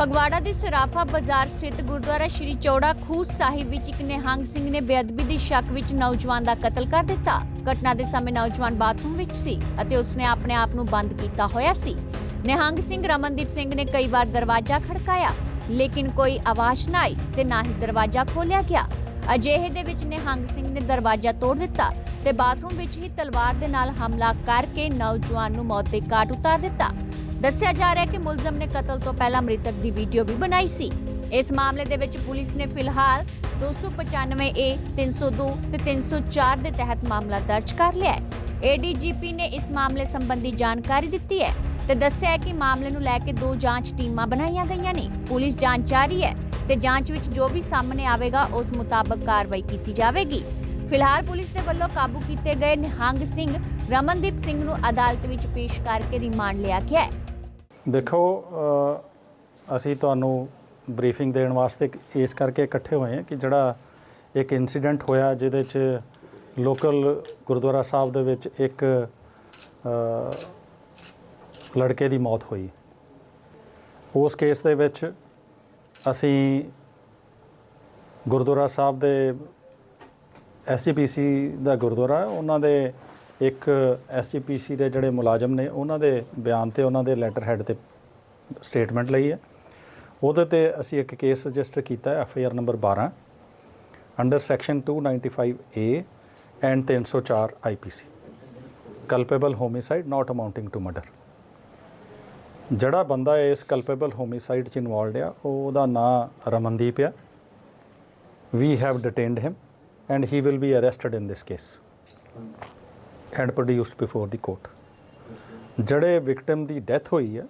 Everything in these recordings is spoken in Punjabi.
ਫਗਵਾੜਾ ਦੇ ਸਰਾਫਾ ਬਾਜ਼ਾਰ ਸਥਿਤ ਗੁਰਦੁਆਰਾ ਸ਼੍ਰੀ ਚੌੜਾ ਖੂਹ ਸਾਹਿਬ ਵਿੱਚ ਇੱਕ ਨਿਹੰਗ ਸਿੰਘ ਨੇ ਬੇਅਦਬੀ ਦੀ ਸ਼ੱਕ ਵਿੱਚ ਨੌਜਵਾਨ ਦਾ ਕਤਲ ਕਰ ਦਿੱਤਾ। ਘਟਨਾ ਦੇ ਸਮੇਂ ਨੌਜਵਾਨ ਬਾਥਰੂਮ ਵਿੱਚ ਸੀ ਅਤੇ ਉਸਨੇ ਆਪਣੇ ਆਪ ਨੂੰ ਬੰਦ ਕੀਤਾ ਹੋਇਆ ਸੀ। ਨਿਹੰਗ ਸਿੰਘ ਰਮਨਦੀਪ ਸਿੰਘ ਨੇ ਕਈ ਵਾਰ ਦਰਵਾਜ਼ਾ ਖੜਕਾਇਆ, ਲੇਕਿਨ ਕੋਈ ਆਵਾਜ਼ ਨਾ ਆਈ ਤੇ ਨਾ ਹੀ ਦਰਵਾਜ਼ਾ ਖੋਲ੍ਹਿਆ ਗਿਆ। ਅਜਿਹੇ ਦੇ ਵਿੱਚ ਨਿਹੰਗ ਸਿੰਘ ਨੇ ਦਰਵਾਜ਼ਾ ਤੋੜ ਦਿੱਤਾ ਤੇ ਬਾਥਰੂਮ ਵਿੱਚ ਹੀ ਤਲਵਾਰ ਦੇ ਨਾਲ ਹਮਲਾ ਕਰਕੇ ਨੌਜਵਾਨ ਨੂੰ ਮੌਤ ਦੇ ਘਾਟ ਉਤਾਰ ਦਿੱਤਾ। ਦੱਸਿਆ ਜਾ ਰਿਹਾ ਹੈ ਕਿ ਮੁਲਜ਼ਮ ਨੇ ਕਤਲ ਤੋਂ ਪਹਿਲਾਂ ਮ੍ਰਿਤਕ ਦੀ ਵੀਡੀਓ ਵੀ ਬਣਾਈ ਸੀ। ਇਸ ਮਾਮਲੇ ਦੇ ਵਿੱਚ ਪੁਲਿਸ ਨੇ ਫਿਲਹਾਲ 295 ਏ 302 ਤੇ 304 ਦੇ ਤਹਿਤ ਮਾਮਲਾ ਦਰਜ ਕਰ ਲਿਆ ਹੈ। ਏਡੀਜੀਪੀ ਨੇ ਇਸ ਮਾਮਲੇ ਸੰਬੰਧੀ ਜਾਣਕਾਰੀ ਦਿੱਤੀ ਹੈ ਤੇ ਦੱਸਿਆ ਕਿ ਮਾਮਲੇ ਨੂੰ ਲੈ ਕੇ ਦੋ ਜਾਂਚ ਟੀਮਾਂ ਬਣਾਈਆਂ ਗਈਆਂ ਨੇ। ਪੁਲਿਸ ਜਾਂਚ ਜਾਰੀ ਹੈ ਤੇ ਜਾਂਚ ਵਿੱਚ ਜੋ ਵੀ ਸਾਹਮਣੇ ਆਵੇਗਾ, ਉਸ ਮੁਤਾਬਕ ਕਾਰਵਾਈ ਕੀਤੀ ਜਾਵੇਗੀ। ਫਿਲਹਾਲ ਪੁਲਿਸ ਦੇ ਵੱਲੋਂ ਕਾਬੂ ਕੀਤੇ ਗਏ ਨਿਹੰਗ ਸਿੰਘ ਰਮਨਦੀਪ ਸਿੰਘ ਨੂੰ ਅਦਾਲਤ ਵਿੱਚ ਪੇਸ਼ ਕਰਕੇ ਰਿਮਾਂਡ ਲਿਆ ਗਿਆ ਹੈ। ਦੇਖੋ ਅਸੀਂ ਤੁਹਾਨੂੰ ਬਰੀਫਿੰਗ ਦੇਣ ਵਾਸਤੇ ਇਸ ਕਰਕੇ ਇਕੱਠੇ ਹੋਏ ਹਾਂ ਕਿ ਜਿਹੜਾ ਇੱਕ ਇਨਸੀਡੈਂਟ ਹੋਇਆ ਜਿਹਦੇ 'ਚ ਲੋਕਲ ਗੁਰਦੁਆਰਾ ਸਾਹਿਬ ਦੇ ਵਿੱਚ ਇੱਕ ਲੜਕੇ ਦੀ ਮੌਤ ਹੋਈ। ਉਸ ਕੇਸ ਦੇ ਵਿੱਚ ਅਸੀਂ ਗੁਰਦੁਆਰਾ ਸਾਹਿਬ ਦੇ ਐਸਜੀਪੀਸੀ ਦਾ ਗੁਰਦੁਆਰਾ ਉਹਨਾਂ ਦੇ ਇੱਕ ਐਸਜੀਪੀਸੀ ਦੇ ਜਿਹੜੇ ਮੁਲਾਜ਼ਮ ਨੇ, ਉਹਨਾਂ ਦੇ ਬਿਆਨ ਤੇ ਉਹਨਾਂ ਦੇ ਲੈਟਰ ਹੈਡ ਤੇ ਸਟੇਟਮੈਂਟ ਲਈ ਹੈ। ਉਹਦੇ ਤੇ ਅਸੀਂ ਇੱਕ ਕੇਸ ਰਜਿਸਟਰ ਕੀਤਾ ਹੈ R number 12 under section 295 A and 304 IPC culpable homicide not amounting to murder ਜਿਹੜਾ ਬੰਦਾ ਇਸ ਕਲਪੇਬਲ ਹੋਮਿਸਾਈਡ ਚ ਇਨਵੋਲਡ ਆ, ਉਹਦਾ ਨਾਂ ਰਮਨਦੀਪ ਆ। We have detained him and he will be arrested in this case and produced before the court ਜਿਹੜੇ ਵਿਕਟਮ ਦੀ ਡੈਥ ਹੋਈ ਹੈ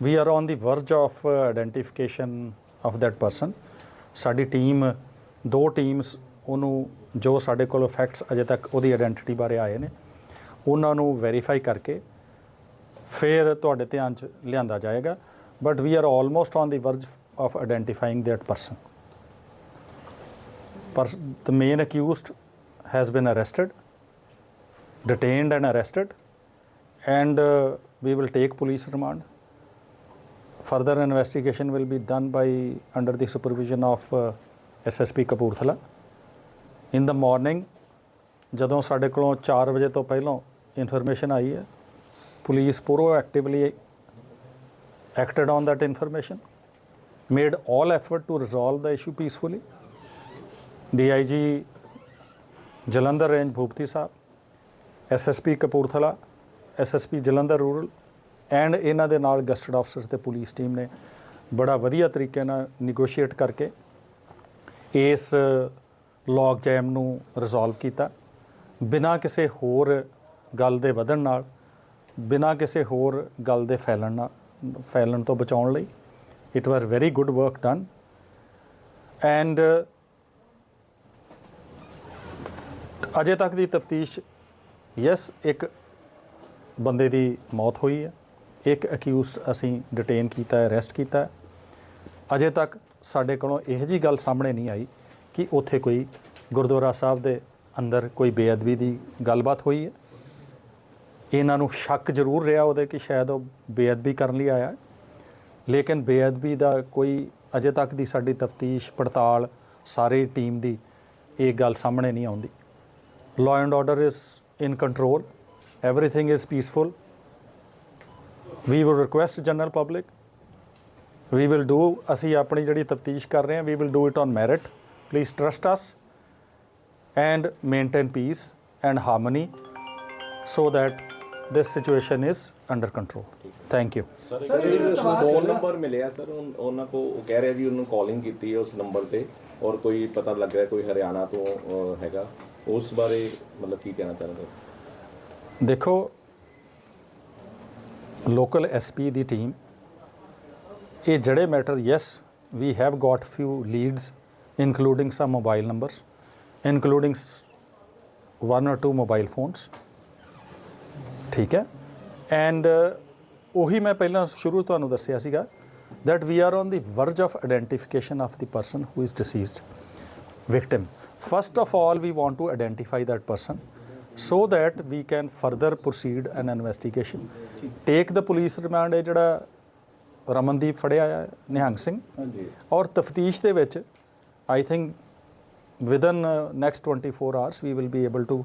we are on the verge of identification of that person ਸਾਡੀ ਟੀਮ ਦੋ ਟੀਮਸ ਉਹਨੂੰ ਜੋ ਸਾਡੇ ਕੋਲ ਫੈਕਟਸ ਅਜੇ ਤੱਕ ਉਹਦੀ ਆਇਡੈਂਟੀਟੀ ਬਾਰੇ ਆਏ ਨੇ ਉਹਨਾਂ ਨੂੰ ਵੈਰੀਫਾਈ ਕਰਕੇ ਫਿਰ ਤੁਹਾਡੇ ਧਿਆਨ 'ਚ ਲਿਆਂਦਾ ਜਾਏਗਾ but we are almost on the verge of identifying that person ਪਰ the main accused has been arrested detained and arrested, and uh, we will take police remand. Further investigation will be done by under the supervision of uh, SSP Kapurthala. In the morning, ਜਦੋਂ ਸਾਡੇ ਕੋਲੋਂ 4 ਵਜੇ ਤੋਂ ਪਹਿਲਾਂ ਇਨਫੋਰਮੇਸ਼ਨ ਆਈ ਹੈ police proactively acted on that information, made all effort to resolve the issue peacefully. DIG Jalandhar range Bhupathi Sahib SSP Kapurthala SSP Jalandhar rural and ਇਹਨਾਂ ਦੇ ਨਾਲ ਗਸਟਡ ਆਫਸਰਸ ਤੇ ਪੁਲਿਸ ਟੀਮ ਨੇ ਬੜਾ ਵਧੀਆ ਤਰੀਕੇ ਨਾਲ ਨਿਗੋਸ਼ੀਏਟ ਕਰਕੇ ਇਸ ਲੌਗ ਜੈਮ ਨੂੰ ਰਿਜ਼ੋਲਵ ਕੀਤਾ। ਬਿਨਾਂ ਕਿਸੇ ਹੋਰ ਗੱਲ ਦੇ ਵਧਣ ਨਾਲ, ਬਿਨਾਂ ਕਿਸੇ ਹੋਰ ਗੱਲ ਦੇ ਫੈਲਣ ਨਾਲ, ਫੈਲਣ ਤੋਂ ਬਚਾਉਣ ਲਈ it was very good work done and ਅਜੇ ਤੱਕ ਦੀ ਤਫਤੀਸ਼ ਯੈਸ ਇੱਕ ਬੰਦੇ ਦੀ ਮੌਤ ਹੋਈ ਹੈ। ਇੱਕ ਅਕਿਊਜ਼ਡ ਅਸੀਂ ਡਿਟੇਨ ਕੀਤਾ ਹੈ ਅਰੈਸਟ ਕੀਤਾ ਹੈ। ਅਜੇ ਤੱਕ ਸਾਡੇ ਕੋਲੋਂ ਇਹੋ ਜੀ ਗੱਲ ਸਾਹਮਣੇ ਨਹੀਂ ਆਈ ਕਿ ਉੱਥੇ ਕੋਈ ਗੁਰਦੁਆਰਾ ਸਾਹਿਬ ਦੇ ਅੰਦਰ ਕੋਈ ਬੇਅਦਬੀ ਦੀ ਗੱਲਬਾਤ ਹੋਈ ਹੈ। ਇਹਨਾਂ ਨੂੰ ਸ਼ੱਕ ਜ਼ਰੂਰ ਰਿਹਾ ਉਹਦੇ ਕਿ ਸ਼ਾਇਦ ਉਹ ਬੇਅਦਬੀ ਕਰਨ ਲਈ ਆਇਆ ਲੇਕਿਨ ਬੇਅਦਬੀ ਦਾ ਕੋਈ ਅਜੇ ਤੱਕ ਦੀ ਸਾਡੀ ਤਫਤੀਸ਼, ਪੜਤਾਲ ਸਾਰੀ ਟੀਮ ਦੀ ਇਹ ਗੱਲ ਸਾਹਮਣੇ ਨਹੀਂ ਆਉਂਦੀ। Law ਐਂਡ order ਇਸ in control everything is peaceful we will request general public we will do ਅਸੀਂ ਆਪਣੀ ਜਿਹੜੀ ਤਫਤੀਸ਼ ਕਰ ਰਹੇ ਹਾਂ we will do it on merit please trust us and maintain peace and harmony so that this situation is under control thank you sir phone number ਮਿਲਿਆ ਸਰ ਉਹਨਾਂ ਕੋ ਉਹ ਕਹਿ ਰਿਹਾ ਜੀ ਉਹਨੂੰ ਕਾਲਿੰਗ ਕੀਤੀ ਹੈ ਉਸ ਨੰਬਰ ਤੇ ਔਰ ਕੋਈ ਪਤਾ ਲੱਗ ਰਿਹਾ ਕੋਈ ਹਰਿਆਣਾ ਤੋਂ ਹੈਗਾ ਉਸ ਬਾਰੇ ਮਤਲਬ ਕੀ ਕਹਿਣਾ ਚਾਹੁੰਦੇ ਹੋ ਦੇਖੋ ਲੋਕਲ ਐਸਪੀ ਦੀ ਟੀਮ ਇਹ ਜਿਹੜੇ matter yes we have got few leads including some mobile numbers including one or two mobile phones, ਠੀਕ ਹੈ? ਐਂਡ ਉਹੀ ਮੈਂ ਪਹਿਲਾਂ ਸ਼ੁਰੂ ਤੁਹਾਨੂੰ ਦੱਸਿਆ ਸੀਗਾ that we are on the verge of identification of the person who is deceased victim. First of all we want to identify that person so that we can further proceed an investigation. Take the police remand ਇਹ ਜਿਹੜਾ ਰਮਨਦੀਪ ਫੜਿਆ ਆ ਨਿਹੰਗ ਸਿੰਘ ਹਾਂਜੀ ਔਰ ਤਫਤੀਸ਼ ਦੇ ਵਿੱਚ I think within next 24 hours we will be able to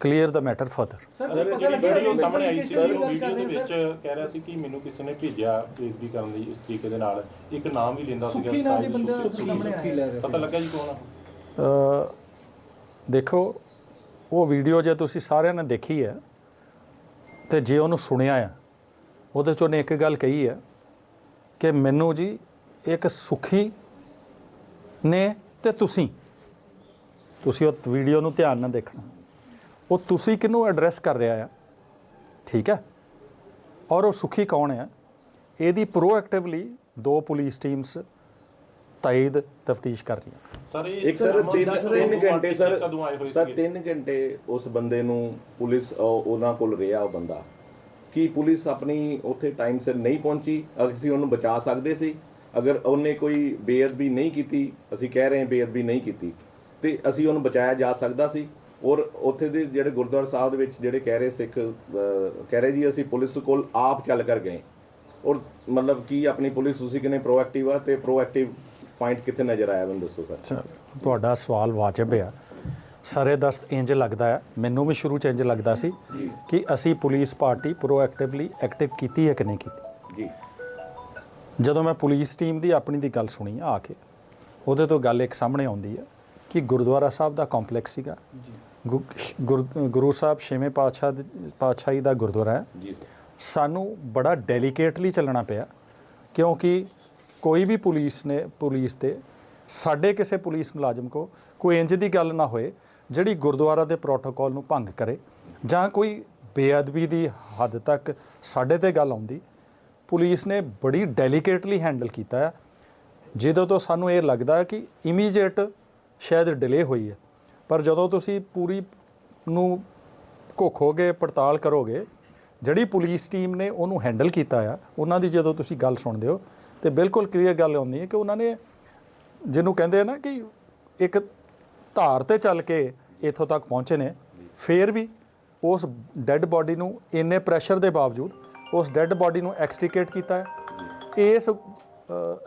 clear the matter further sir ਕੁਝ ਪਤਾ ਜਿਹੜੀ ਲੱਗਿਆ ਵੀਡੀਓ ਸਾਹਮਣੇ ਆਈ ਸੀ ਉਹ ਵੀਡੀਓ ਦੇ ਵਿੱਚ ਕਹਿ ਰਿਹਾ ਸੀ ਕਿ ਮੈਨੂੰ ਕਿਸੇ ਨੇ ਭੇਜਿਆ ਬੇਇੱਜ਼ਤੀ ਕਰਨ ਲਈ ਇਸ ਤਰੀਕੇ ਦੇ ਨਾਲ ਇੱਕ ਨਾਮ ਵੀ ਲੈਂਦਾ ਸੀਗਾ ਸੁੱਖੀ ਨਾਂ ਦੇ ਬੰਦੇ। ਸਾਹਮਣੇ ਆਇਆ ਪਤਾ ਲੱਗਾ ਜੀ ਕੌਣ ਆ ਦੇਖੋ, ਉਹ ਵੀਡੀਓ ਜੇ ਤੁਸੀਂ ਸਾਰਿਆਂ ਨੇ ਦੇਖੀ ਹੈ ਤੇ ਜੇ ਉਹਨੂੰ ਸੁਣਿਆ ਆ ਉਹਦੇ ਚੋਂ ਨੇ ਇੱਕ ਗੱਲ ਕਹੀ ਹੈ ਕਿ ਮੈਨੂੰ ਜੀ ਇੱਕ ਸੁਖੀ ਨੇ ਤੇ ਤੁਸੀਂ ਤੁਸੀਂ ਉਹ ਵੀਡੀਓ ਨੂੰ ਧਿਆਨ ਨਾਲ ਦੇਖਣਾ। ਉਹ ਤੁਸੀਂ ਕਿਹਨੂੰ ਐਡਰੈਸ ਕਰ ਰਿਹਾ ਆ ਠੀਕ ਹੈ? ਔਰ ਉਹ ਸੁਖੀ ਕੌਣ ਹੈ? ਇਹਦੀ ਪ੍ਰੋਐਕਟਿਵਲੀ ਦੋ ਪੁਲਿਸ ਟੀਮਸ ਤਾਇਦ ਤਫਤੀਸ਼ ਕਰ ਰਹੀਆਂ। ਸਰ ਇੱਕ ਸਰ ਰਮਨ ਤਿੰਨ ਦੱਸ ਰਹੇ ਤਿੰਨ ਹੋ ਕਿ ਘੰਟੇ ਸਰ ਕਦੋਂ ਆਏ ਹੋਏ ਸਰ ਸੀਗੇ? 3 ਘੰਟੇ ਉਸ ਬੰਦੇ ਨੂੰ ਪੁਲਿਸ ਉਹ- ਉਹਨਾਂ ਕੋਲ ਰਿਹਾ ਉਹ ਬੰਦਾ। ਕੀ ਪੁਲਿਸ ਆਪਣੀ ਉੱਥੇ ਟਾਈਮ ਸਿਰ ਨਹੀਂ ਪਹੁੰਚੀ? ਅਸੀਂ ਉਹਨੂੰ ਬਚਾ ਸਕਦੇ ਸੀ। ਅਗਰ ਉਹਨੇ ਕੋਈ ਬੇਅਦਬੀ ਨਹੀਂ ਕੀਤੀ ਅਸੀਂ ਕਹਿ ਰਹੇ ਹਾਂ ਬੇਅਦਬੀ ਨਹੀਂ ਕੀਤੀ ਤੇ ਅਸੀਂ ਉਹਨੂੰ ਬਚਾਇਆ ਜਾ ਸਕਦਾ ਸੀ। ਔਰ ਉੱਥੇ ਦੇ ਜਿਹੜੇ ਗੁਰਦੁਆਰਾ ਸਾਹਿਬ ਦੇ ਵਿੱਚ ਜਿਹੜੇ ਕਹਿ ਰਹੇ ਸਿੱਖ ਕਹਿ ਰਹੇ ਜੀ ਅਸੀਂ ਪੁਲਿਸ ਕੋਲ ਆਪ ਚੱਲ ਕਰ ਗਏ। ਔਰ ਮਤਲਬ ਕੀ ਆਪਣੀ ਪੁਲਿਸ ਤੁਸੀਂ ਕਿਨੇ ਪ੍ਰੋਐਕਟਿਵ ਆ ਤੇ ਪ੍ਰੋਐਕਟਿਵ ਪੁਆਇੰਟ ਕਿੱਥੇ ਨਜ਼ਰ ਆਇਆ ਮੈਨੂੰ ਦੱਸੋ ਸਰ? ਤੁਹਾਡਾ ਸਵਾਲ ਵਾਜਬ ਆ। ਸਾਰੇ ਦਸਤ ਇੰਜ ਲੱਗਦਾ ਹੈ ਮੈਨੂੰ ਵੀ ਸ਼ੁਰੂ ਚ ਇੰਜ ਲੱਗਦਾ ਸੀ ਕਿ ਅਸੀਂ ਪੁਲਿਸ ਪਾਰਟੀ ਪ੍ਰੋਐਕਟਿਵਲੀ ਐਕਟਿਵ ਕੀਤੀ ਹੈ ਕਿ ਨਹੀਂ ਕੀਤੀ? ਜੀ। ਜਦੋਂ ਮੈਂ ਪੁਲਿਸ ਟੀਮ ਦੀ ਆਪਣੀ ਦੀ ਗੱਲ ਸੁਣੀ ਆ ਕੇ ਉਹਦੇ ਤੋਂ ਗੱਲ ਇੱਕ ਸਾਹਮਣੇ ਆਉਂਦੀ ਹੈ ਕਿ ਗੁਰਦੁਆਰਾ ਸਾਹਿਬ ਦਾ ਕੰਪਲੈਕਸ ਸੀਗਾ। ਗੁਰ- ਗੁਰੂ ਸਾਹਿਬ ਛੇਵੇਂ ਪਾਤਸ਼ਾਹ ਪਾਤਸ਼ਾਹੀ ਦਾ ਗੁਰਦੁਆਰਾ ਹੈ। ਜੀ। ਸਾਨੂੰ ਬੜਾ ਡੈਲੀਕੇਟਲੀ ਚੱਲਣਾ ਪਿਆ ਕਿਉਂਕਿ ਕੋਈ ਵੀ ਪੁਲਿਸ ਨੇ, ਪੁਲਿਸ ਤੇ ਸਾਡੇ ਕਿਸੇ ਪੁਲਿਸ ਮੁਲਾਜ਼ਮ ਕੋ ਕੋਈ ਇੰਜ ਦੀ ਗੱਲ ਨਾ ਹੋਏ, ਜਿਹੜੀ ਗੁਰਦੁਆਰਾ ਦੇ ਪ੍ਰੋਟੋਕਾਲ ਨੂੰ ਭੰਗ ਕਰੇ ਜਾਂ ਕੋਈ ਬੇਅਦਬੀ ਦੀ ਹੱਦ ਤੱਕ ਸਾਡੇ ਤੇ ਗੱਲ ਆਉਂਦੀ, ਪੁਲਿਸ ਨੇ ਬੜੀ ਡੈਲੀਕੇਟਲੀ ਹੈਂਡਲ ਕੀਤਾ ਹੈ ਜਿਹਦੇ ਤੋਂ ਸਾਨੂੰ ਇਹ ਲੱਗਦਾ ਕਿ ਇਮੀਡੀਏਟ ਸ਼ਾਇਦ ਡਿਲੇ ਹੋਈ ਹੈ, ਪਰ ਜਦੋਂ ਤੁਸੀਂ ਪੂਰੀ ਨੂੰ ਘੋਖੋਗੇ, ਪੜਤਾਲ ਕਰੋਗੇ, ਜਿਹੜੀ ਪੁਲਿਸ ਟੀਮ ਨੇ ਉਹਨੂੰ ਹੈਂਡਲ ਕੀਤਾ ਆ, ਉਹਨਾਂ ਦੀ ਜਦੋਂ ਤੁਸੀਂ ਗੱਲ ਸੁਣਦੇ ਹੋ ਤੇ ਬਿਲਕੁਲ ਕਲੀਅਰ ਗੱਲ ਆਉਂਦੀ ਹੈ ਕਿ ਉਹਨਾਂ ਨੇ ਜਿਹਨੂੰ ਕਹਿੰਦੇ ਆ ਨਾ ਕਿ ਇੱਕ ਧਾਰ ਤੇ ਚੱਲ ਕੇ ਇੱਥੋਂ ਤੱਕ ਪਹੁੰਚੇ ਨੇ ਫੇਰ ਵੀ ਉਸ ਡੈੱਡ ਬਾਡੀ ਨੂੰ ਇੰਨੇ ਪ੍ਰੈਸ਼ਰ ਦੇ ਬਾਵਜੂਦ ਉਸ ਡੈੱਡ ਬਾਡੀ ਨੂੰ ਐਕਸਟ੍ਰੀਕੇਟ ਕੀਤਾ ਹੈ ਇਸ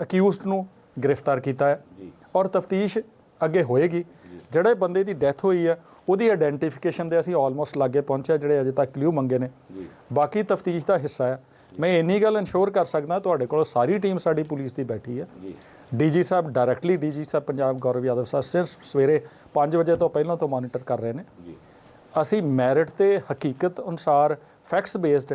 ਅਕਿਊਜ਼ਡ ਨੂੰ ਗ੍ਰਿਫਤਾਰ ਕੀਤਾ ਹੈ ਔਰ ਤਫਤੀਸ਼ ਅੱਗੇ ਹੋਏਗੀ। ਜਿਹੜੇ ਬੰਦੇ ਦੀ ਡੈਥ ਹੋਈ ਹੈ ਉਹਦੀ ਆਇਡੈਂਟੀਫਿਕੇਸ਼ਨ ਦੇ ਅਸੀਂ ਆਲਮੋਸਟ ਲਾਗੇ ਪਹੁੰਚਿਆ ਜਿਹੜੇ ਅਜੇ ਤੱਕ ਕਲੂ ਮੰਗੇ ਨੇ। ਬਾਕੀ ਤਫਤੀਸ਼ ਦਾ ਹਿੱਸਾ ਹੈ। ਮੈਂ ਇੰਨੀ ਗੱਲ ਇਨਸ਼ੋਰ ਕਰ ਸਕਦਾ ਤੁਹਾਡੇ ਕੋਲ ਸਾਰੀ ਟੀਮ ਸਾਡੀ ਪੁਲਿਸ ਦੀ ਬੈਠੀ ਹੈ। ਡੀਜੀ ਸਾਹਿਬ ਡਾਇਰੈਕਟਲੀ ਡੀਜੀ ਸਾਹਿਬ ਪੰਜਾਬ ਗੌਰਵ ਯਾਦਵ ਸਾਹਿਬ ਸਿਰਫ ਸਵੇਰੇ 5 ਵਜੇ ਤੋਂ ਪਹਿਲਾਂ ਤੋਂ ਮੋਨੀਟਰ ਕਰ ਰਹੇ ਨੇ। ਅਸੀਂ ਮੈਰਿਟ ਤੇ ਹਕੀਕਤ ਅਨੁਸਾਰ ਫੈਕਟਸ ਬੇਸਡ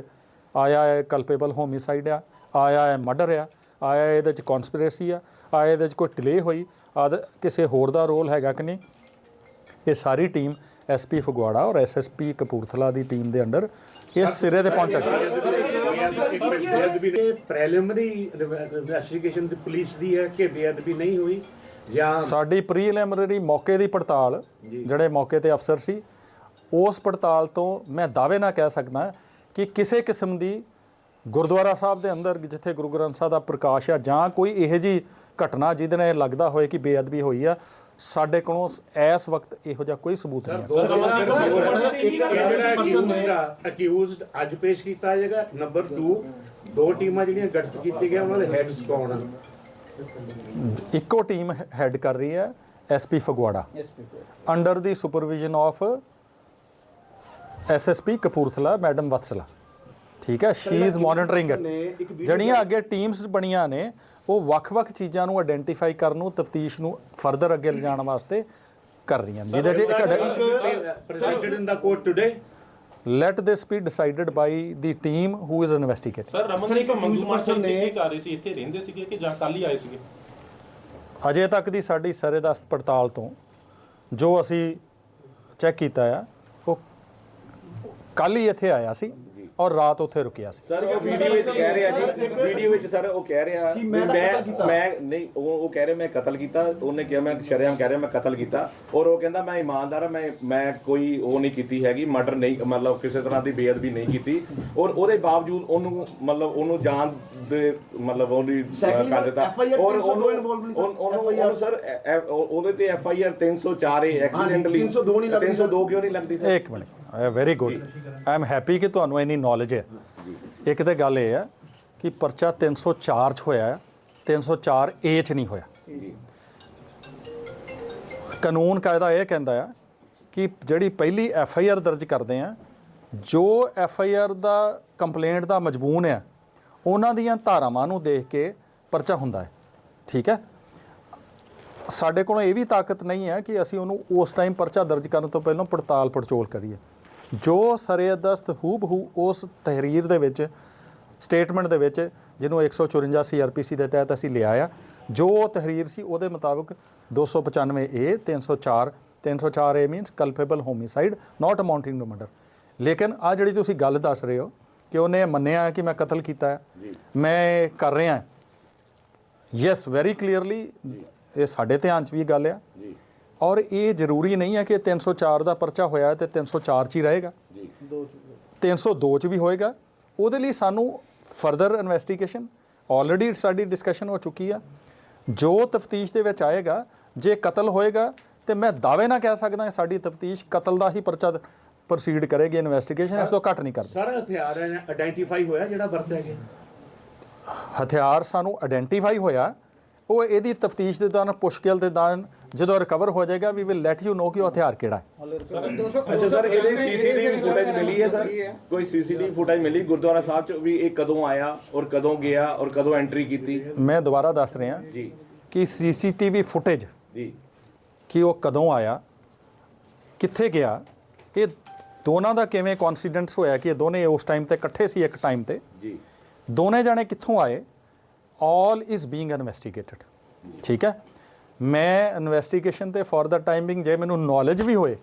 ਆਇਆ ਹੈ ਕਲਪੇਬਲ ਹੋਮਿਸਾਈਡ ਆ ਆਇਆ ਹੈ ਮਰਡਰ ਆ ਆਇਆ ਇਹਦੇ ਚ ਕਨਸਪੀਰੇਸੀ ਆ ਆਇਆ ਇਹਦੇ ਚ ਕੋਈ ਡਿਲੇ ਹੋਈ ਆਦ ਕਿਸੇ ਹੋਰ ਦਾ ਰੋਲ ਹੈਗਾ ਕਿ ਨਹੀਂ? ਇਹ ਸਾਰੀ ਟੀਮ ਐਸਪੀ ਫਗਵਾੜਾ ਔਰ ਐਸਐਸਪੀ ਕਪੂਰਥਲਾ ਦੀ ਟੀਮ ਦੇ ਅੰਡਰ ਇਸ ਸਿਰੇ ਤੇ ਪਹੁੰਚ। ਗਈ ਬੇਅਦਬੀ ਦੇ ਪ੍ਰੀਲਿਮਿਨਰੀ ਇਨਵੈਸਟੀਗੇਸ਼ਨ ਦੀ ਪੁਲਿਸ ਦੀ ਹੈ ਕਿ ਬੇਅਦਬੀ ਨਹੀਂ ਹੋਈ ਜਾਂ ਸਾਡੀ ਪ੍ਰੀਲਿਮਿਨਰੀ ਮੌਕੇ ਦੀ ਪੜਤਾਲ ਜਿਹੜੇ ਮੌਕੇ ਤੇ ਅਫਸਰ ਸੀ ਉਸ ਪੜਤਾਲ ਤੋਂ ਮੈਂ ਦਾਅਵੇ ਨਾਲ ਕਹਿ ਸਕਦਾ ਕਿ ਕਿਸੇ ਕਿਸਮ ਦੀ ਗੁਰਦੁਆਰਾ ਸਾਹਿਬ ਦੇ ਅੰਦਰ ਜਿੱਥੇ ਗੁਰੂ ਗ੍ਰੰਥ ਸਾਹਿਬ ਦਾ ਪ੍ਰਕਾਸ਼ ਆ ਜਾਂ ਕੋਈ ਇਹੋ ਜੀ ਘਟਨਾ ਜਿਹਦੇ ਨਾਲ ਲੱਗਦਾ ਹੋਏ ਕਿ ਬੇਅਦਬੀ ਹੋਈ ਆ ਸਾਡੇ ਕੋਲੋਂ ਇਸ ਵਕਤ ਇਹੋ ਜਿਹਾ ਕੋਈ ਸਬੂਤ ਨਹੀਂ ਹੈ। ਇੱਕ ਜਿਹੜਾ ਅਕਿਊਜ਼ਡ ਆ ਅਕਿਊਜ਼ਡ ਅੱਜ ਪੇਸ਼ ਕੀਤਾ ਜਾਏਗਾ ਨੰਬਰ 2 ਦੋ ਟੀਮਾਂ ਜਿਹੜੀਆਂ ਗਠਿਤ ਕੀਤੀ ਗਈਆਂ ਉਹਨਾਂ ਦੇ ਹੈਡਸ ਕੌਣ ਆ ਇੱਕੋ ਟੀਮ ਹੈਡ ਕਰ ਰਹੀ ਹੈ SP Phagwara. Under the supervision of SSP Kapurthala madam Vatsala. ਠੀਕ ਹੈ ਸ਼ੀ ਇਜ਼ ਮੋਨਿਟਰਿੰਗ ਇਟ ਜਿਹੜੀਆਂ ਅੱਗੇ ਟੀਮਸ ਬਣੀਆਂ ਨੇ ਉਹ ਵੱਖ-ਵੱਖ ਚੀਜ਼ਾਂ ਨੂੰ ਆਇਡੈਂਟੀਫਾਈ ਕਰਨ ਨੂੰ ਤਫਤੀਸ਼ ਨੂੰ ਫਰਦਰ ਅੱਗੇ ਲਿਜਾਣ ਵਾਸਤੇ ਕਰ ਰਹੀਆਂ ਨੇ। ਜਿਹਦੇ 'ਚ ਇੱਕ presented in the court today let this be decided by the team who is investigating sir Raman ji Mangu master ਨੇ ਕੀ ਕਰ ਰਹੇ ਸੀ? ਇੱਥੇ ਰਹਿੰਦੇ ਸੀਗੇ ਕਿ ਜਾਂ ਕੱਲ ਹੀ ਆਏ ਸੀਗੇ? ਅਜੇ ਤੱਕ ਦੀ ਸਾਡੀ ਸਰੇਦਸਤ ਪੜਤਾਲ ਤੋਂ ਜੋ ਅਸੀਂ ਚੈੱਕ ਕੀਤਾ ਆ ਉਹ ਕੱਲ ਹੀ ਇੱਥੇ ਆਇਆ ਸੀ। ਔਰ ਰਾਤ ਉੱਥੇ ਰੁਕਿਆ ਸੀ ਸਰ ਉਹ ਵੀਡੀਓ ਵਿੱਚ ਕਹਿ ਰਿਹਾ ਜੀ ਵੀਡੀਓ ਵਿੱਚ ਸਰ ਉਹ ਕਹਿ ਰਿਹਾ ਕਿ ਮੈਂ। ਮੈਂ ਨਹੀਂ ਉਹ ਉਹ ਕਹਿ ਰਿਹਾ ਮੈਂ ਕਤਲ ਕੀਤਾ ਉਹਨੇ ਕਿਹਾ ਮੈਂ ਸ਼ਰੇਆਮ ਕਹਿ ਰਿਹਾ ਮੈਂ ਕਤਲ ਕੀਤਾ ਔਰ ਉਹ ਕਹਿੰਦਾ ਮੈਂ ਇਮਾਨਦਾਰ ਹਾਂ ਮੈਂ ਮੈਂ ਕੋਈ ਉਹ ਨਹੀਂ ਕੀਤੀ ਹੈਗੀ ਮਰਡਰ ਨਹੀਂ ਮਤਲਬ ਕਿਸੇ ਤਰ੍ਹਾਂ ਦੀ ਬੇਅਦਬੀ ਨਹੀਂ ਕੀਤੀ ਔਰ ਉਹਦੇ ਬਾਵਜੂਦ ਉਹਨੂੰ ਮਤਲਬ ਉਹਨੂੰ ਜਾਨ ਦੇ ਮਤਲਬ ਉਹਦੀ ਕਰ ਦਿੱਤਾ ਔਰ 302 ਉਹਨੂੰ? ਉਹਨੂੰ- ਸਰ ਉਹਦੇ ਤੇ ਐਫ ਆਈ ਆਰ 304 ਹੈ ਐਕਸੀਡੈਂਟਲੀ 302 ਨਹੀਂ ਲੱਗਦੀ ਸਰ। 302 ਕਿਉਂ ਨਹੀਂ ਲੱਗਦੀ ਸਰ ਇੱਕ minute very good I am happy ਕਿ ਤੁਹਾਨੂੰ ਇੰਨੀ ਨੌਲੇਜ ਹੈ। ਇੱਕ ਤੇ ਗੱਲ ਇਹ ਹੈ ਕਿ ਪਰਚਾ 304 ਚ ਹੋਇਆ ਹੈ, 304 ਏ ਚ ਨਹੀਂ ਹੋਇਆ। ਜੀ ਕਾਨੂੰਨ ਕਾਇਦਾ ਇਹ ਕਹਿੰਦਾ ਆ ਕਿ ਜਿਹੜੀ ਪਹਿਲੀ ਐਫ ਆਈ ਆਰ ਦਰਜ ਕਰਦੇ ਆ ਜੋ ਐਫ ਆਈ ਆਰ ਦਾ ਕੰਪਲੇਂਟ ਦਾ ਮਜਬੂਨ ਆ ਉਹਨਾਂ ਦੀਆਂ ਧਾਰਾਵਾਂ ਨੂੰ ਦੇਖ ਕੇ ਪਰਚਾ ਹੁੰਦਾ ਹੈ। ਠੀਕ ਹੈ? ਸਾਡੇ ਕੋਲ ਇਹ ਵੀ ਤਾਕਤ ਨਹੀਂ ਹੈ ਕਿ ਅਸੀਂ ਉਹਨੂੰ ਉਸ ਟਾਈਮ ਪਰਚਾ ਦਰਜ ਕਰਨ ਤੋਂ ਪਹਿਲਾਂ ਪੜਤਾਲ ਪੜਚੋਲ ਕਰੀਏ। ਜੋ ਸਰੇਦਸਤ ਹੂਬਹੂ ਉਸ ਤਹਿਰੀਰ ਦੇ ਵਿੱਚ ਸਟੇਟਮੈਂਟ ਦੇ ਵਿੱਚ ਜਿਹਨੂੰ 154 ਸੀਆਰਪੀਸੀ ਦੇ ਤਹਿਤ ਅਸੀਂ ਲਿਆ ਆ ਜੋ ਤਹਿਰੀਰ ਸੀ ਉਹਦੇ ਮੁਤਾਬਕ 295 A 304 304 A means culpable homicide not amounting to murder ਲੇਕਿਨ ਆ ਜਿਹੜੀ ਤੁਸੀਂ ਗੱਲ ਦੱਸ ਰਹੇ ਹੋ ਕਿ ਉਹਨੇ ਮੰਨਿਆ ਕਿ ਮੈਂ ਕਤਲ ਕੀਤਾ ਹੈ ਮੈਂ ਕਰ ਰਿਹਾ ਯੈਸ ਵੈਰੀ ਕਲੀਅਰਲੀ ਇਹ ਸਾਡੇ ਧਿਆਨ 'ਚ ਵੀ ਗੱਲ ਆ। ਜੀ। ਔਰ ਇਹ ਜ਼ਰੂਰੀ ਨਹੀਂ ਹੈ ਕਿ 304 ਦਾ ਪਰਚਾ ਹੋਇਆ ਤੇ 304 'ਚ ਹੀ ਰਹੇਗਾ। ਜੀ। 302 'ਚ ਵੀ ਹੋਏਗਾ। ਉਹਦੇ ਲਈ ਸਾਨੂੰ ਫਰਦਰ ਇਨਵੈਸਟੀਗੇਸ਼ਨ ਆਲਰੇਡੀ ਸਾਡੀ ਡਿਸਕਸ਼ਨ ਹੋ ਚੁੱਕੀ ਆ। ਜੋ ਤਫਤੀਸ਼ ਦੇ ਵਿੱਚ ਆਏਗਾ ਜੇ ਕਤਲ ਹੋਏਗਾ ਤੇ ਮੈਂ ਦਾਅਵੇ ਨਾਲ ਕਹਿ ਸਕਦਾ ਕਿ ਸਾਡੀ ਤਫਤੀਸ਼ ਕਤਲ ਦਾ ਹੀ ਪਰਚਾ ਪ੍ਰੋਸੀਡ ਕਰੇਗੀ ਇਨਵੈਸਟੀਗੇਸ਼ਨ ਇਸ ਤੋਂ ਘੱਟ ਨਹੀਂ ਕਰਦੀ। ਸਾਰਾ ਹਥਿਆਰ ਆਇਡੈਂਟੀਫਾਈ ਹੋਇਆ ਜਿਹੜਾ ਵਰਤਿਆ ਗਿਆ? ਹਥਿਆਰ ਸਾਨੂੰ ਆਇਡੈਂਟੀਫਾਈ ਹੋਇਆ। ਉਹ ਇਹਦੀ ਤਫਤੀਸ਼ ਦੇ ਦੌਰਾਨ ਪੁਸ਼ਕਿਲ ਦੇ ਦੌਰਾਨ ਜਦੋਂ ਰਿਕਵਰ ਹੋ ਜਾਏਗਾ we will let you know ਕਿ ਉਹ ਹਥਿਆਰ ਕਿਹੜਾ ਹੈ। ਅੱਛਾ ਸਰ ਇਹਦੇ ਸੀਸੀਟੀਵੀ ਫੁਟੇਜ ਮਿਲੀ ਹੈ ਸਰ? ਕੋਈ ਸੀਸੀਟੀਵੀ ਫੁਟੇਜ ਮਿਲੀ? ਗੁਰਦੁਆਰਾ ਸਾਹਿਬ ਚ ਵੀ ਇਹ ਕਦੋਂ ਆਇਆ ਔਰ ਕਦੋਂ ਗਿਆ ਔਰ ਕਦੋਂ ਐਂਟਰੀ ਕੀਤੀ? ਮੈਂ ਦੁਬਾਰਾ ਦੱਸ ਰਿਹਾ ਜੀ। ਕਿ ਸੀਸੀਟੀਵੀ ਫੁਟੇਜ ਜੀ। ਕਿ ਉਹ ਕਦੋਂ ਆਇਆ ਕਿੱਥੇ ਗਿਆ ਇਹ ਦੋਨਾਂ ਦਾ ਕਿਵੇਂ ਕਨਫੀਡੈਂਸ ਹੋਇਆ ਕਿ ਇਹ ਦੋਨੇ ਉਸ ਟਾਈਮ ਤੇ ਇਕੱਠੇ ਸੀ ਇੱਕ ਟਾਈਮ ਤੇ? ਜੀ। ਦੋਨੇ ਜਾਣੇ ਕਿੱਥੋਂ ਆਏ? ਆਲ ਇਜ਼ ਬੀਇੰਗ ਇਨਵੈਸਟੀਗੇਟਡ ਠੀਕ ਹੈ? ਮੈਂ ਇਨਵੈਸਟੀਗੇਸ਼ਨ ਤੇ ਫॉर ਦਾ ਟਾਈਮਿੰਗ ਜੇ ਮੈਨੂੰ ਨੌਲੇਜ ਵੀ ਹੋਏ,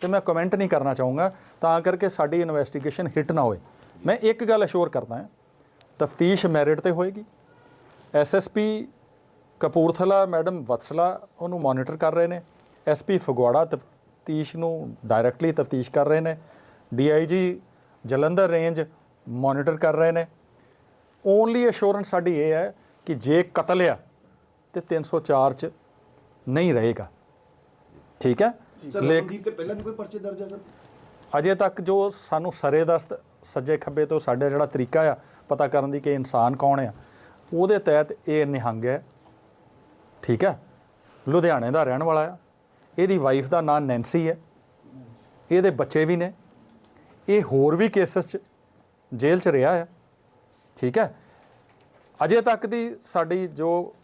ਤੇ ਮੈਂ ਕਮੈਂਟ ਨਹੀਂ ਕਰਨਾ ਚਾਹੂੰਗਾ, ਤਾਂ ਕਰਕੇ ਸਾਡੀ ਇਨਵੈਸਟੀਗੇਸ਼ਨ ਹਿੱਟ ਨਾ ਹੋਏ। ਮੈਂ ਇੱਕ ਗੱਲ ਅਸ਼ੋਰ ਕਰਦਾ ਹਾਂ, ਤਫਤੀਸ਼ ਮੈਰਿਟ ਤੇ ਹੋਏਗੀ। ਐਸਐਸਪੀ ਕਪੂਰਥਲਾ, ਮੈਡਮ ਵਤਸਲਾ ਉਹਨੂੰ ਮੋਨੀਟਰ ਕਰ ਰਹੇ ਨੇ। ਐਸਪੀ ਫਗਵਾੜਾ ਤਫਤੀਸ਼ ਨੂੰ ਡਾਇਰੈਕਟਲੀ ਤਫਤੀਸ਼ ਕਰ ਰਹੇ ਨੇ। ਡੀਆਈਜੀ ਜਲੰਧਰ ਰੇਂਜ ਮੋਨੀਟਰ ਕਰ ਰਹੇ ਨੇ। ਓਨਲੀ ਅਸ਼ੋਰੈਂਸ ਸਾਡੀ ਇਹ ਹੈ ਕਿ ਜੇ ਕਤਲ ਆ, ਤੇ 304 ਚ ਨਹੀਂ ਰਹੇਗਾ। ਠੀਕ ਹੈ? ਲੇਕਿਨ ਤੇ ਪਹਿਲਾਂ ਵੀ ਕੋਈ ਪਰਚੇ ਦਰਜ ਹੈ ਸਰ? ਅਜੇ ਤੱਕ ਜੋ ਸਾਨੂੰ ਸਰੇਦਸਤ ਸੱਜੇ ਖੱਬੇ ਤੋਂ ਸਾਡੇ ਜਿਹੜਾ ਤਰੀਕਾ ਆ ਪਤਾ ਕਰਨ ਦੀ ਕਿ ਇਨਸਾਨ ਕੌਣ ਆ ਉਹਦੇ ਤਹਿਤ ਇਹ ਨਿਹੰਗ ਹੈ। ਠੀਕ ਹੈ? ਲੁਧਿਆਣੇ ਦਾ ਰਹਿਣ ਵਾਲਾ ਆ। ਇਹਦੀ ਵਾਈਫ ਦਾ ਨਾਮ ਨੈਂਸੀ ਹੈ। ਇਹਦੇ ਬੱਚੇ ਵੀ ਨੇ। ਇਹ ਹੋਰ ਵੀ ਕੇਸਸ 'ਚ ਜੇਲ੍ਹ 'ਚ ਰਿਹਾ ਆ। ਠੀਕ ਹੈ? ਅਜੇ ਤੱਕ ਦੀ ਸਾਡੀ ਜੋ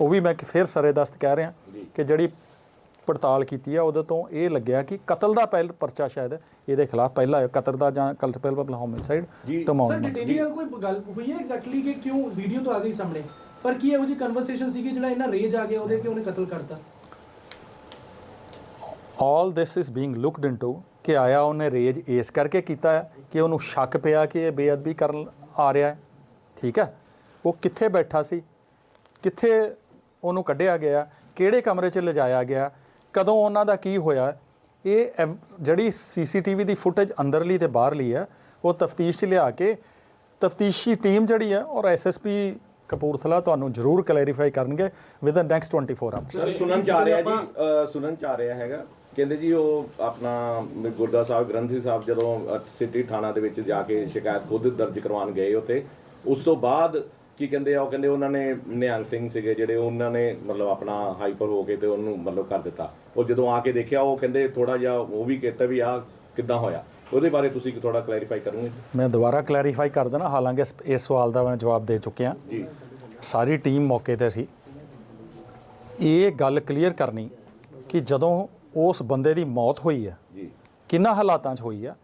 ਉਹ ਵੀ ਮੈਂ ਫਿਰ ਸਰੇਦਸਤ ਕਹਿ ਰਿਹਾ ਕਿ ਜਿਹੜੀ ਪੜਤਾਲ ਕੀਤੀ ਆ ਉਹਦੇ ਤੋਂ ਇਹ ਲੱਗਿਆ ਕਿ ਕਤਲ ਦਾ ਪਹਿਲ ਪਰਚਾ ਸ਼ਾਇਦ ਇਹਦੇ ਖਿਲਾਫ ਪਹਿਲਾ ਕਤਲ ਦਾ ਜਾਂ ਕਲਪੇਬਲ ਹੋਮਿਸਾਈਡ ਜੀ, ਸਰ ਤਮਾਮ ਡਿਟੇਨਿੰਗ ਨਾਲ ਕੋਈ ਗੱਲ ਹੋਈ ਹੈ ਐਗਜ਼ੈਕਟਲੀ ਕਿ ਕਿਉਂ ਵੀਡੀਓ ਤਾਂ ਆ ਗਈ ਸਾਹਮਣੇ? ਪਰ ਕੀ ਇਹੋ ਜੀ ਕਨਵਰਸੇਸ਼ਨ ਸੀਗੀ ਜਿਹੜਾ ਇਹਨਾਂ ਰੇਜ ਆ ਗਿਆ ਉਹਦੇ ਕਿ ਉਹਨੇ ਕਤਲ ਕਰਤਾ? All this is being looked into ਕਿ ਆਇਆ ਉਹਨੇ ਰੇਜ ਇਸ ਕਰਕੇ ਕੀਤਾ ਹੈ ਕਿ ਉਹਨੂੰ ਸ਼ੱਕ ਪਿਆ ਕਿ ਇਹ ਬੇਅਦਬੀ ਕਰਨ ਆ ਰਿਹਾ ਹੈ। ਠੀਕ ਹੈ? ਉਹ ਕਿੱਥੇ ਬੈਠਾ ਸੀ? ਕਿੱਥੇ ਉਹਨੂੰ ਕੱਢਿਆ ਗਿਆ, ਕਿਹੜੇ ਕਮਰੇ 'ਚ ਲਿਜਾਇਆ ਗਿਆ, ਕਦੋਂ ਉਹਨਾਂ ਦਾ ਕੀ ਹੋਇਆ, ਇਹ ਐਵ- ਜਿਹੜੀ ਸੀਸੀਟੀਵੀ ਦੀ ਫੁਟੇਜ ਅੰਦਰਲੀ ਤੇ ਬਾਹਰਲੀ ਹੈ ਉਹ ਤਫਤੀਸ਼ 'ਚ ਲਿਆ ਕੇ ਤਫਤੀਸ਼ੀ ਟੀਮ ਜਿਹੜੀ ਹੈ ਔਰ ਐਸਐਸਪੀ ਕਪੂਰਥਲਾ ਤੁਹਾਨੂੰ ਜ਼ਰੂਰ ਕਲੈਰੀਫਾਈ ਕਰਨਗੇ with the next 24 hours sir, ਸੁਣਨ ਚ ਆ ਰਿਹਾ ਜੀ ਸੁਣਨ ਚ ਆ ਰਿਹਾ ਹੈਗਾ। ਕਹਿੰਦੇ ਜੀ ਉਹ ਆਪਣਾ ਗੁਰਦਾ ਸਾਹਿਬ, ਗ੍ਰੰਥੀ ਸਾਹਿਬ ਜਦੋਂ ਸਿਟੀ ਥਾਣਾ ਦੇ ਵਿੱਚ ਜਾ ਕੇ ਸ਼ਿਕਾਇਤ ਖੁਦ ਦਰਜ ਕਰਵਾਉਣ ਗਏ ਉਤੇ ਉਸ ਤੋਂ ਬਾਅਦ ਕੀ ਕਹਿੰਦੇ ਆ ਉਹ ਕਹਿੰਦੇ ਉਹਨਾਂ ਨੇ ਨਿਹੰਗ ਸਿੰਘ ਸੀਗੇ ਜਿਹੜੇ ਉਹਨਾਂ ਨੇ ਮਤਲਬ ਆਪਣਾ ਹਾਈਪਰ ਹੋ ਕੇ ਤੇ ਉਹਨੂੰ ਮਤਲਬ ਕਰ ਦਿੱਤਾ। ਉਹ ਜਦੋਂ ਆ ਕੇ ਦੇਖਿਆ ਉਹ ਕਹਿੰਦੇ ਥੋੜਾ ਜਿਹਾ ਉਹ ਵੀ ਕਹਿੰਦਾ ਵੀ ਆ ਕਿੱਦਾਂ ਹੋਇਆ। ਉਹਦੇ ਬਾਰੇ ਤੁਸੀਂ ਥੋੜਾ ਕਲੈਰੀਫਾਈ ਕਰੋਗੇ? ਮੈਂ ਦੁਬਾਰਾ ਕਲੈਰੀਫਾਈ ਕਰ ਦੇਣਾ ਹਾਲਾਂਕਿ ਇਸ- ਸਵਾਲ ਦਾ ਮੈਂ ਜਵਾਬ ਦੇ ਚੁੱਕਿਆ ਜੀ। ਸਾਰੀ ਟੀਮ ਮੌਕੇ ਤੇ ਸੀ। ਇਹ ਗੱਲ ਕਲੀਅਰ ਕਰਨੀ ਕਿ ਜਦੋਂ ਉਸ ਬੰਦੇ ਦੀ ਮੌਤ ਹੋਈ ਹੈ ਜੀ। ਕਿੰਨਾ ਹਾਲਾਤਾਂ 'ਚ ਹੋਈ ਆ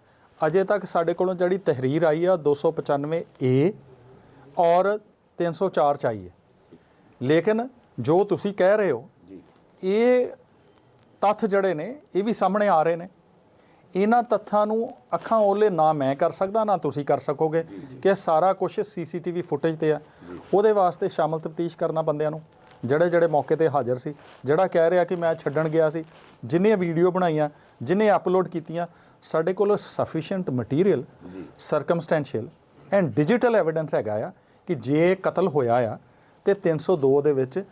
ਅਜੇ ਤੱਕ ਸਾਡੇ ਕੋਲੋਂ ਜਿਹੜੀ ਤਹਿਰੀਰ ਆਈ ਆ 295 ਏ ਔਰ 304 ਚ ਆਈ ਹੈ ਲੇਕਿਨ ਜੋ ਤੁਸੀਂ ਕਹਿ ਰਹੇ ਹੋ ਜੀ। ਇਹ ਤੱਥ ਜਿਹੜੇ ਨੇ ਇਹ ਵੀ ਸਾਹਮਣੇ ਆ ਰਹੇ ਨੇ। ਇਹਨਾਂ ਤੱਥਾਂ ਨੂੰ ਅੱਖਾਂ ਓਲੇ ਨਾ ਮੈਂ ਕਰ ਸਕਦਾ ਨਾ ਤੁਸੀਂ ਕਰ ਸਕੋਗੇ ਕਿ ਸਾਰਾ ਕੁਝ ਸੀਸੀਟੀਵੀ ਫੁਟੇਜ ਤੇ ਆ। ਉਹਦੇ ਵਾਸਤੇ ਸ਼ਾਮਲ ਤਫਤੀਸ਼ ਕਰਨਾ ਬੰਦਿਆਂ ਨੂੰ। ਜਿਹੜੇ ਜਿਹੜੇ ਮੌਕੇ ਤੇ ਹਾਜ਼ਰ ਸੀ ਜਿਹੜਾ ਕਹਿ ਰਿਹਾ ਕਿ ਮੈਂ ਛੱਡਣ ਗਿਆ ਸੀ ਜਿੰਨੇ ਵੀਡੀਓ ਬਣਾਈਆਂ ਜਿੰਨੇ ਅਪਲੋਡ ਕੀਤੀਆਂ ਸਾਡੇ ਕੋਲ sufficient material circumstantial and digital evidence ਹੈਗਾ ਆ। ਕਿ ਜੇ ਕਤਲ ਹੋਇਆ ਆ ਤੇ 302 ਦੇ ਵਿੱਚ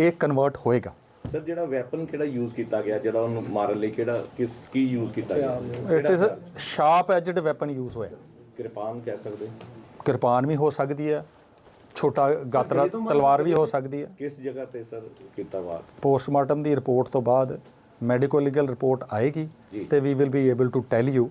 ਇਹ ਕਨਵਰਟ ਹੋਏਗਾ। ਸਰ ਜਿਹੜਾ ਵੈਪਨ ਕਿਹੜਾ ਯੂਜ਼ ਕੀਤਾ ਗਿਆ? ਜਿਹੜਾ ਉਹਨੂੰ ਮਾਰਨ ਲਈ ਕਿਹੜਾ ਕਿਸ ਕੀ ਯੂਜ਼ ਕੀਤਾ ਗਿਆ? It is sharp edged weapon used ਹੋਇਆ। ਕਿਰਪਾਨ ਕਹਿ ਸਕਦੇ? ਕਿਰਪਾਨ ਵੀ ਹੋ ਸਕਦੀ ਹੈ ਛੋਟਾ ਗਾਤਰਾ ਤਲਵਾਰ ਵੀ ਹੋ ਸਕਦੀ ਹੈ ਕਿਸ ਜਗ੍ਹਾ ਤੇ ਸਰ ਕੀਤਾ ਵਾਰ ਪੋਸਟਮਾਰਟਮ ਦੀ ਰਿਪੋਰਟ ਤੋਂ ਬਾਅਦ ਮੈਡੀਕਲ ਲੀਗਲ ਰਿਪੋਰਟ ਆਏਗੀ। ਤੇ we will be able to tell you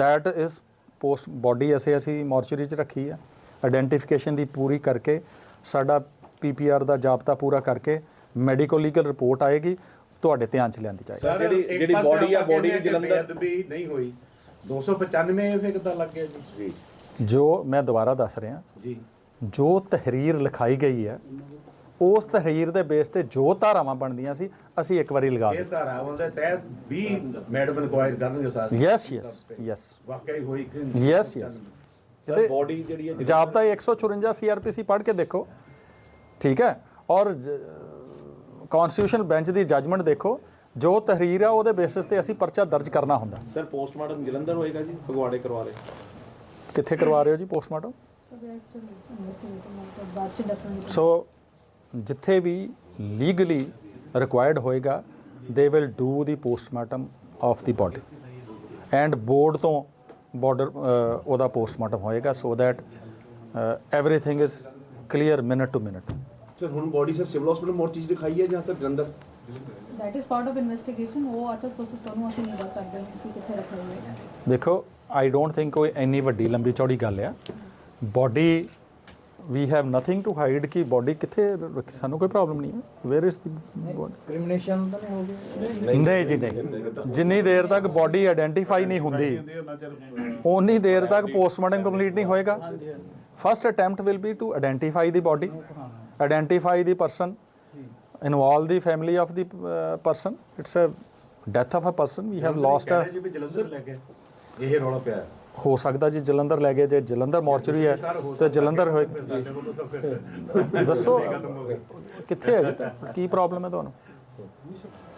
that is post body ਅਸੀਂ ਅਸੀਂ ਮੋਰਚਰੀ 'ਚ ਰੱਖੀ ਹੈ ਆਇਡੈਂਟੀਫਿਕੇਸ਼ਨ ਦੀ ਪੂਰੀ ਕਰਕੇ ਸਾਡਾ ਪੀਪੀਆਰ ਦਾ ਜਾਬਤਾ ਪੂਰਾ ਕਰਕੇ ਮੈਡੀਕਲ ਲੀਗਲ ਰਿਪੋਰਟ ਆਏਗੀ ਤੁਹਾਡੇ ਧਿਆਨ 'ਚ ਲਿਆਂਦੀ ਜਾਏਗੀ। ਸਰ, ਜਿਹੜੀ- ਜਿਹੜੀ body ਆ, ਕਹਿੰਦੇ ਵੀ ਜਲੰਧਰ- ਬੇਅਦਬੀ ਨਹੀਂ ਹੋਈ। 295 ਫਿਰ ਕਿੱਦਾਂ ਲੱਗ ਗਿਆ ਜੀ? ਜੀ। ਮੈਂ ਦੁਬਾਰਾ ਦੱਸ ਰਿਹਾ ਜੀ। ਜੋ ਤਹਿਰੀਰ ਲਿਖਾਈ ਗਈ ਹੈ ਉਸ ਤਹਿਰੀਰ ਦੇ ਬੇਸ ਤੇ ਜੋ ਧਾਰਾਵਾਂ ਬਣਦੀਆਂ ਸੀ ਅਸੀਂ ਇੱਕ ਵਾਰੀ ਲਗਾ ਇਹ ਦਿੱਤੀ ਧਾਰਾਵਾਂ ਦੇ ਤਹਿਤ 20 ਮੈਡਮ ਇਨਕੁਆਇਰ ਕਰਨਗੇ ਸਾਰੇ। ਯੈਸ ਯੈਸ ਯੈਸ ਵਾਕਈ ਹੋਈ ਕਿ ਯੈਸ ਯੈਸ ਸਰ ਬੋਡੀ ਜਿਹੜੀ ਹੈ ਜਾਬਤਾ 154 ਸੀਆਰਪੀਸੀ ਪੜ੍ਹ ਕੇ ਦੇਖੋ। ਠੀਕ ਹੈ? ਔਰ ਕਨਸਟੀਟਿਊਸ਼ਨ ਬੈਂਚ ਦੀ ਜੱਜਮੈਂਟ ਦੇਖੋ। ਜੋ ਤਹਿਰੀਰ ਆ ਉਹਦੇ ਬੇਸਿਸ ਤੇ ਅਸੀਂ ਪਰਚਾ ਦਰਜ ਕਰਨਾ ਹੁੰਦਾ। ਸਰ ਪੋਸਟਮਾਰਟਮ ਜਲੰਧਰ ਹੋਏਗਾ ਜੀ ਫਗਵਾੜੇ ਕਰਵਾ ਰਹੇ। ਕਿੱਥੇ ਕਰਵਾ ਰਹੇ ਹੋ ਜੀ ਪੋਸਟਮਾਰਟਮ ਸੋ ਜਿੱਥੇ ਵੀ ਲੀਗਲੀ ਰਿਕੁਆਇਰਡ ਹੋਏਗਾ they will do the postmortem of the body and board ਤੋਂ ਬਾਰਡਰ ਉਹਦਾ ਪੋਸਟਮਾਰਟਮ ਹੋਏਗਾ। So that everything is clear minute to minute sir ਹੁਣ body sir civil hospital mortuary ਦਿਖਾਈ ਹੈ ਜਾਂ sir Jalandhar? That is part of investigation ਉਹ ਅੱਛਾ ਤੁਸੀਂ ਤੁਹਾਨੂੰ ਅਸੀਂ ਨਹੀਂ ਦੱਸ ਸਕਦੇ ਕਿ ਕਿੱਥੇ ਰੱਖਿਆ ਹੋਇਆ ਦੇਖੋ ਆਈ ਡੋਂਟ ਥਿੰਕ ਕੋਈ ਇੰਨੀ ਵੱਡੀ ਲੰਬੀ ਚੌੜੀ ਗੱਲ ਆ। Body we have nothing to hide ਕਿ ਬਾਡੀ ਕਿੱਥੇ ਸਾਨੂੰ ਕੋਈ ਪ੍ਰੋਬਲਮ ਨਹੀਂ ਹੈ ਵੇਅਰ ਇਜ਼ ਦੀ ਕ੍ਰਿਮੀਨੇਸ਼ਨ ਤਾਂ ਨਹੀਂ ਹੋ ਗਈ ਨਹੀਂ ਜੀ ਨਹੀਂ ਜਿੰਨੀ ਦੇਰ ਤੱਕ ਬਾਡੀ ਆਇਡੈਂਟੀਫਾਈ ਨਹੀਂ ਹੁੰਦੀ ਉਨੀ ਦੇਰ ਤੱਕ ਪੋਸਟਮਾਰਟਮ ਕੰਪਲੀਟ ਨਹੀਂ ਹੋਏਗਾ first attempt will be to identify the body identify the person involve the family of the person it's a death of a person we have lost a Jalandhar ਲੈ ਕੇ ਇਹ ਰੌਲਾ ਪਿਆ। ਹੈ। ਸਕਦਾ ਜੀ ਜਲੰਧਰ ਲੈ ਗਏ ਜੇ ਜਲੰਧਰ ਮੋਰਚਰੀ ਹੈ ਤੇ ਜਲੰਧਰ ਹੋਏ ਦੱਸੋ ਕਿੱਥੇ ਹੈ? ਕੀ ਪ੍ਰੋਬਲਮ ਹੈ ਤੁਹਾਨੂੰ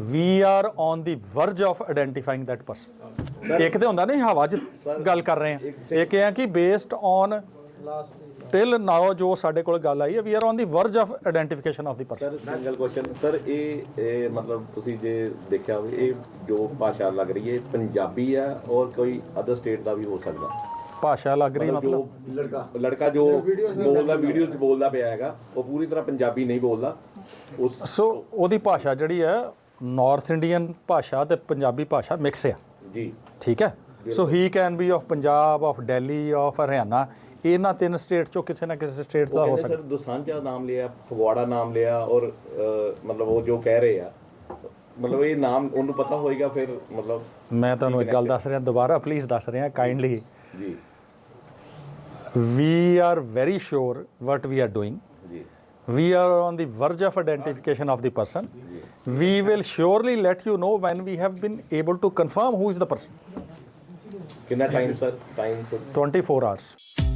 we are on the verge of identifying that person. ਇੱਕ ਤੇ ਹੁੰਦਾ ਨਹੀਂ ਹਵਾ 'ਚ ਗੱਲ ਕਰ ਰਹੇ ਆ। ਇੱਕ ਇਹ ਹੈ ਕਿ ਬੇਸਡ ਔਨ ਟਿਲ ਨਾਓ ਜੋ ਸਾਡੇ ਕੋਲ ਗੱਲ ਆਈ ਹੈ we are on the verge of identification of the person sir single question sir ਇਹ ਇਹ ਮਤਲਬ ਤੁਸੀਂ ਜੇ ਦੇਖਿਆ ਹੋਵੇ ਇਹ ਜੋ ਭਾਸ਼ਾ ਲੱਗ ਰਹੀ ਹੈ ਪੰਜਾਬੀ ਆ ਔਰ ਕੋਈ ਅਦਰ ਸਟੇਟ ਦਾ ਵੀ ਹੋ ਸਕਦਾ। ਭਾਸ਼ਾ ਲੱਗ ਰਹੀ ਮਤਲਬ ਲੜਕਾ। ਲੜਕਾ ਜੋ ਬੋਲਦਾ ਵੀਡੀਓ 'ਚ ਬੋਲਦਾ ਪਿਆ ਹੈਗਾ ਉਹ ਪੂਰੀ ਤਰ੍ਹਾਂ ਪੰਜਾਬੀ ਨਹੀਂ ਬੋਲਦਾ। ਉਸ ਸੋ ਉਹਦੀ ਭਾਸ਼ਾ ਜਿਹੜੀ ਹੈ ਨਾਰਥ ਇੰਡੀਅਨ ਭਾਸ਼ਾ ਤੇ ਪੰਜਾਬੀ ਭਾਸ਼ਾ ਮਿਕਸ ਹੈ ਜੀ। ਠੀਕ ਹੈ? So he can be of Punjab of Delhi of Haryana ਇਹਨਾਂ ਤਿੰਨ ਸਟੇਟ ਚੋਂ ਕਿਸੇ ਨਾ ਕਿਸੇ ਸਟੇਟ ਦਾ ਹੋ ਸਕਦਾ। ਸਰ ਦੁਸਾਂਝਾ ਨਾਮ ਲਿਆ ਫਗਵਾੜਾ ਨਾਮ ਲਿਆ ਔਰ ਮਤਲਬ ਉਹ ਜੋ ਕਹਿ ਰਹੇ ਆ। ਮਤਲਬ ਇਹ ਨਾਮ ਉਹਨੂੰ ਪਤਾ ਹੋਏਗਾ ਫਿਰ ਮਤਲਬ ਮੈਂ ਤੁਹਾਨੂੰ ਇੱਕ ਗੱਲ ਦੱਸ ਰਿਹਾ ਦੁਬਾਰਾ ਪਲੀਜ਼ ਦੱਸ ਰਿਹਾ ਕਾਈਂਡਲੀ ਜੀ। We are very sure what we are doing ਜੀ। We are on the verge of identification of the person we will surely let you know when we have been able to confirm who is the person. In that time, sir? Time for 24 hours.